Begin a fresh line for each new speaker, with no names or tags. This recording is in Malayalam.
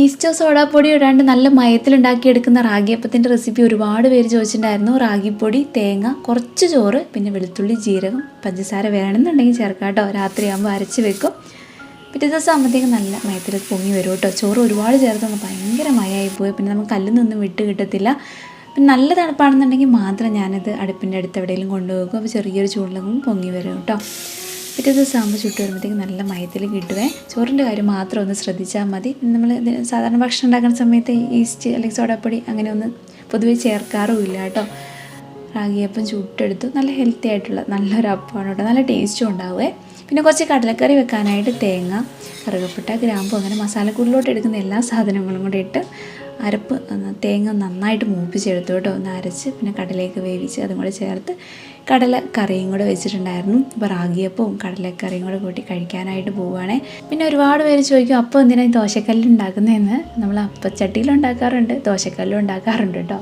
ഈസ്റ്റോ സോഡാപ്പൊടി ഇടാണ്ട് നല്ല മയത്തിലുണ്ടാക്കിയെടുക്കുന്ന റാഗിയപ്പത്തിന്റെ റെസിപ്പി ഒരുപാട് പേര് ചോദിച്ചിട്ടുണ്ടായിരുന്നു. റാഗിപ്പൊടി തേങ്ങ കുറച്ച് ചോറ് പിന്നെ വെളുത്തുള്ളി ജീരകം പഞ്ചസാര വേണമെന്നുണ്ടെങ്കിൽ ചേർക്കാം കേട്ടോ. രാത്രിയാകുമ്പോൾ അരച്ച് വെക്കും. പിറ്റേ ദിവസം ആകുമ്പോഴത്തേക്കും നല്ല മയത്തിൽ പൊങ്ങി വരും കേട്ടോ. ചോറ് ഒരുപാട് ചേർത്ത് ഭയങ്കര മയമായി പോയി. പിന്നെ നമുക്ക് കല്ലിൽ വിട്ട് കിട്ടത്തില്ല. പിന്നെ നല്ല തണുപ്പാണെന്നുണ്ടെങ്കിൽ മാത്രം ഞാനത് അടുപ്പിന്റെ അടുത്ത് എവിടെയെങ്കിലും കൊണ്ടുപോകും. അപ്പോൾ ചെറിയൊരു ചൂടിലൊന്നും പൊങ്ങി വരും കേട്ടോ. പിറ്റേ ദിവസം ആകുമ്പോൾ ചുട്ട് വരുമ്പോഴത്തേക്ക് നല്ല മയത്തിൽ കിട്ടുവേ. ചോറിന്റെ കാര്യം മാത്രം ഒന്ന് ശ്രദ്ധിച്ചാൽ മതി. നമ്മൾ സാധാരണ ഭക്ഷണം ഉണ്ടാക്കുന്ന സമയത്ത് ഈസ്റ്റ് അല്ലെങ്കിൽ സോഡാപ്പൊടി അങ്ങനെ ഒന്ന് പൊതുവേ ചേർക്കാറുമില്ല കേട്ടോ. റാഗിയപ്പം ചുട്ടെടുത്തു. നല്ല ഹെൽത്തി ആയിട്ടുള്ള നല്ലൊരു അപ്പമാണ് കേട്ടോ. നല്ല ടേസ്റ്റും ഉണ്ടാവുമേ പിന്നെ കുറച്ച് കടലക്കറി വെക്കാനായിട്ട് തേങ്ങ കറുകപ്പട്ട ഗ്രാമ്പു അങ്ങനെ മസാലക്കൂടിലോട്ട് എടുക്കുന്ന എല്ലാ സാധനങ്ങളും കൂടെ ഇട്ട് അരപ്പ് തേങ്ങ നന്നായിട്ട് മൂപ്പിച്ചെടുത്തു കേട്ടോ. ഒന്ന് അരച്ച് പിന്നെ കടലേക്ക് വേവിച്ച് അതും കൂടെ ചേർത്ത് കടല കറിയും കൂടെ വെച്ചിട്ടുണ്ടായിരുന്നു. അപ്പോൾ റാഗിയപ്പവും കടലക്കറിയും കൂടെ കൂട്ടി കഴിക്കാനായിട്ട് പോവുകയാണേ. പിന്നെ ഒരുപാട് പേര് ചോദിക്കും അപ്പം എന്തിനാണ് ഈ നമ്മൾ അപ്പച്ചട്ടിയിലുണ്ടാക്കാറുണ്ട് ദോശക്കല്ലും ഉണ്ടാക്കാറുണ്ട് കേട്ടോ